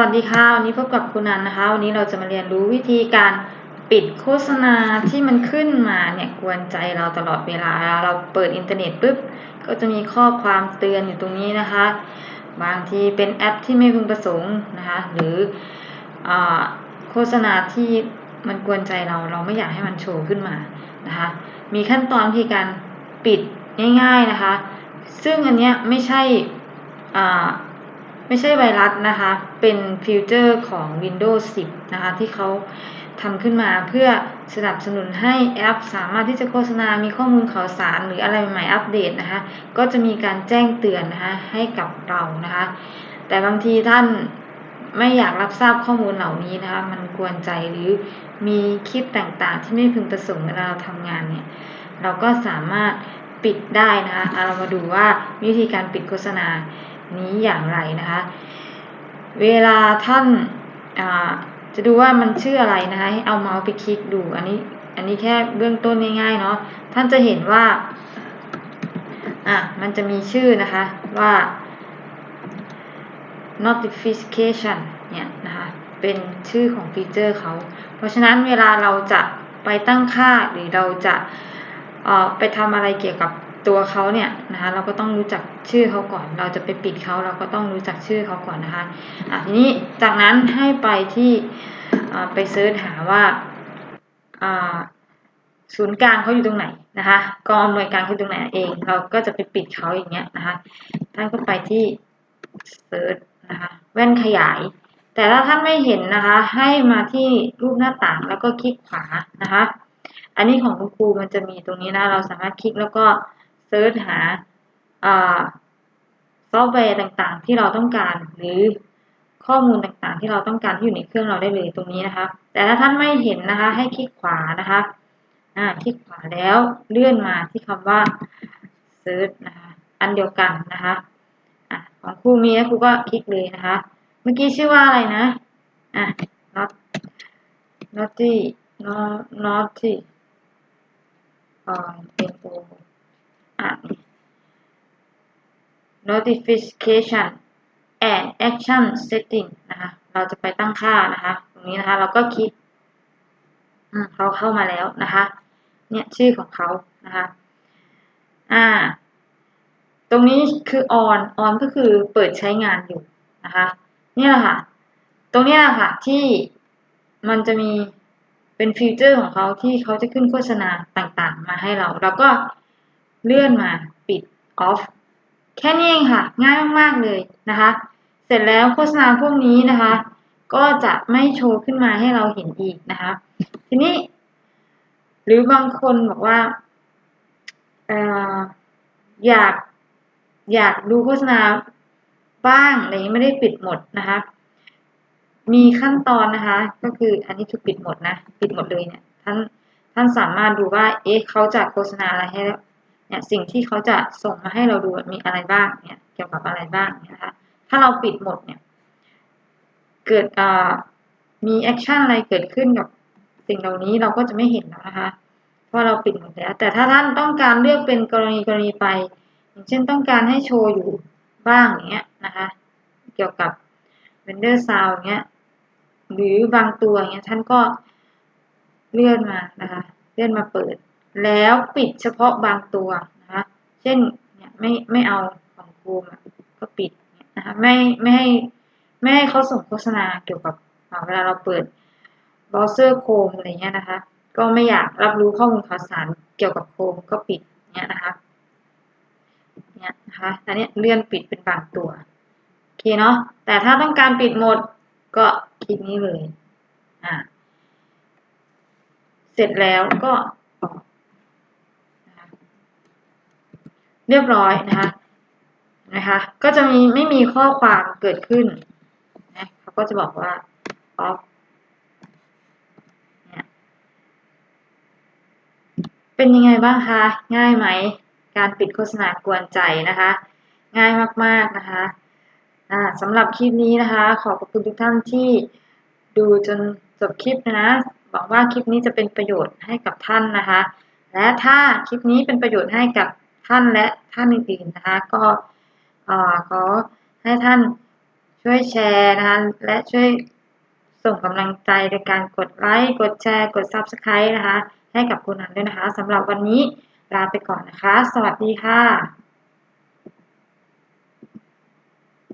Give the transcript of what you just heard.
วัสดีค่ะ วันนี้พบกับคุณนันนะคะ วันนี้เราจะมาเรียนรู้วิธีการปิดโฆษณาที่มันขึ้นมาเนี่ยกวนใจเราตลอดเวลา เราเปิดอินเทอร์เน็ตปุ๊บ ก็จะมีข้อความเตือนอยู่ตรงนี้นะคะ บางทีเป็นแอปที่ไม่พึงประสงค์นะคะ หรืออโฆษณาที่มันกวนใจเรา เราไม่อยากให้มันโชว์ขึ้นมานะคะ มีขั้นตอนวิธีการปิดง่าย ๆนะคะ ซึ่งอันเนี้ยไม่ใช่ ไม่ใช่ไวรัสนะคะ เป็นฟิวเจอร์ของ Windows 10 นะคะ ที่เขาทำขึ้นมาเพื่อสนับสนุนให้แอปสามารถที่จะโฆษณา มีข้อมูลข่าวสารหรืออะไรใหม่ๆอัปเดตนะคะ ก็จะมีการแจ้งเตือนนะคะให้กับเรานะคะ แต่บางทีท่านไม่อยากรับทราบข้อมูลเหล่านี้นะคะ มันกวนใจหรือมีคลิปต่างๆ ที่ไม่พึงประสงค์เวลาเราทำงานเนี่ย เราก็สามารถปิดได้นะคะ เรามาดูว่าวิธีการปิดโฆษณา นี้อย่างไรนะคะ เวลาท่านจะดูว่ามันชื่ออะไรนะคะให้เอาเมาส์ไปคลิกดูอันนี้อันนี้แค่เบื้องต้นง่ายๆเนาะท่านจะเห็นว่าอะมันจะมีชื่อนะคะว่า notification เนี่ยนะคะเป็นชื่อของฟีเจอร์เขาเพราะฉะนั้นเวลาเราจะไปตั้งค่าหรือเราจะไปทำอะไรเกี่ยวกับ ตัวเขาเนี่ยนะคะเราก็ต้องรู้จักชื่อเขาก่อน เราจะไปปิดเขาเราก็ต้องรู้จักชื่อเขาก่อนนะคะอะทีนี้จากนั้นให้ไปที่ไปเซิร์ชหาว่าศูนย์กลางเขาอยู่ตรงไหนนะคะกองอำนวยการเขาอยู่ตรงไหนเอง เราก็จะไปปิดเขาอย่างเงี้ยนะคะท่านก็ไปที่เซิร์ชนะคะแว่นขยาย แต่ถ้าท่านไม่เห็นนะคะ ให้มาที่รูปหน้าต่างแล้วก็คลิกขวานะคะอันนี้ของคุณครูมันจะมีตรงนี้นะ เราสามารถคลิกแล้วก็ เซิร์ชหาซอฟต์แวร์ต่างๆ ที่เราต้องการ หรือข้อมูลต่างๆ ที่เราต้องการที่อยู่ในเครื่องเราได้เลยตรงนี้นะคะ แต่ถ้าท่านไม่เห็นนะคะ ให้คลิกขวานะคะอ่าคลิกขวาแล้วเลื่อนมาที่คำว่าเซิร์ชนะคะอันเดียวกันนะคะอะของครูมีนะครูก็คลิกเลยนะคะ เมื่อกี้ชื่อว่าอะไรนะอะ not naughty not naughty อ่า n o notification and action setting นะคะ เราจะไปตั้งค่านะคะ ตรงนี้นะคะ เราก็คลิกเขาเข้ามาแล้วนะคะ เนี่ยชื่อของเขานะคะ อ่า ตรงนี้คือ on on ก็คือเปิดใช้งานอยู่นะคะ นี่แหละค่ะ ตรงนี้แหละค่ะที่มันจะมีเป็นฟีเจอร์ของเขาที่เขาจะขึ้นโฆษณาต่างๆ มาให้เรา เราก็เลื่อนมาปิด off แค่นี้เองค่ะ ง่ายมากๆเลยนะคะ เสร็จแล้วโฆษณาพวกนี้นะคะ ก็จะไม่โชว์ขึ้นมาให้เราเห็นอีกนะคะ ทีนี้ หรือบางคนบอกว่าออยากอยากดูโฆษณาบ้างอะไรไม่ได้ปิดหมดนะคะ มีขั้นตอนนะคะ ก็คืออันนี้คือปิดหมดนะ ปิดหมดเลยเนี่ยท่านท่านสามารถดูว่า เอ๊ะเขาจะโฆษณาอะไรให้ เนี่ยสิ่งที่เขาจะส่งมาให้เราดูมีอะไรบ้างเนี่ยเกี่ยวกับอะไรบ้างนะคะถ้าเราปิดหมดเนี่ยเกิดมีแอคชั่นอะไรเกิดขึ้นกับสิ่งเหล่านี้เราก็จะไม่เห็นแล้วนะคะเพราะเราปิดหมดแล้ว แต่ถ้าท่านต้องการเลือกเป็นกรณีกรณีไป อย่างเช่นต้องการให้โชว์อยู่บ้างอย่างเงี้ยนะคะ เกี่ยวกับ render sound อย่างเงี้ยหรือบางตัวอย่างเงี้ยท่านก็เลื่อนมานะคะ เลื่อนมาเปิด แล้วปิดเฉพาะบางตัวนะคะเช่นเนี่ยไม่ไม่เอาของครูก็ปิดนะคะไม่ไม่ให้ไม่ให้เขาส่งโฆษณาเกี่ยวกับเวลาเราเปิดเบราว์เซอร์โคมอะไรเงี้ยนะคะ ก็ไม่อยากรับรู้ข้อมูลข่าวสารเกี่ยวกับโคมก็ปิดเนี่ยนะคะเนี่ยนะคะอันนี้เลื่อนปิดเป็นบางตัวโอเคเนาะแต่ถ้าต้องการปิดหมดก็คลิกนี้เลยอ่าเสร็จแล้วก็ เรียบร้อยนะคะนะคะก็จะมีไม่มีข้อความเกิดขึ้นนะเขาก็จะบอกว่า off เนี่ยเป็นยังไงบ้างคะ ง่ายไหม การปิดโฆษณากวนใจนะคะ ง่ายมากๆนะคะสำหรับคลิปนี้นะคะ ขอบคุณทุกท่านที่ดูจนจบคลิปนะหวังว่าคลิปนี้จะเป็นประโยชน์ให้กับท่านนะคะ และถ้าคลิปนี้เป็นประโยชน์ให้กับ ท่านและท่านอื่นๆนะคะ ก็ขอให้ท่านช่วยแชร์นะคะและช่วยส่งกำลังใจโดยการกดไลค์กดแชร์ กด Subscribe นะคะ ให้กับคุณนันด้วยนะคะสำหรับวันนี้ลาไปก่อนนะคะ สวัสดีค่ะ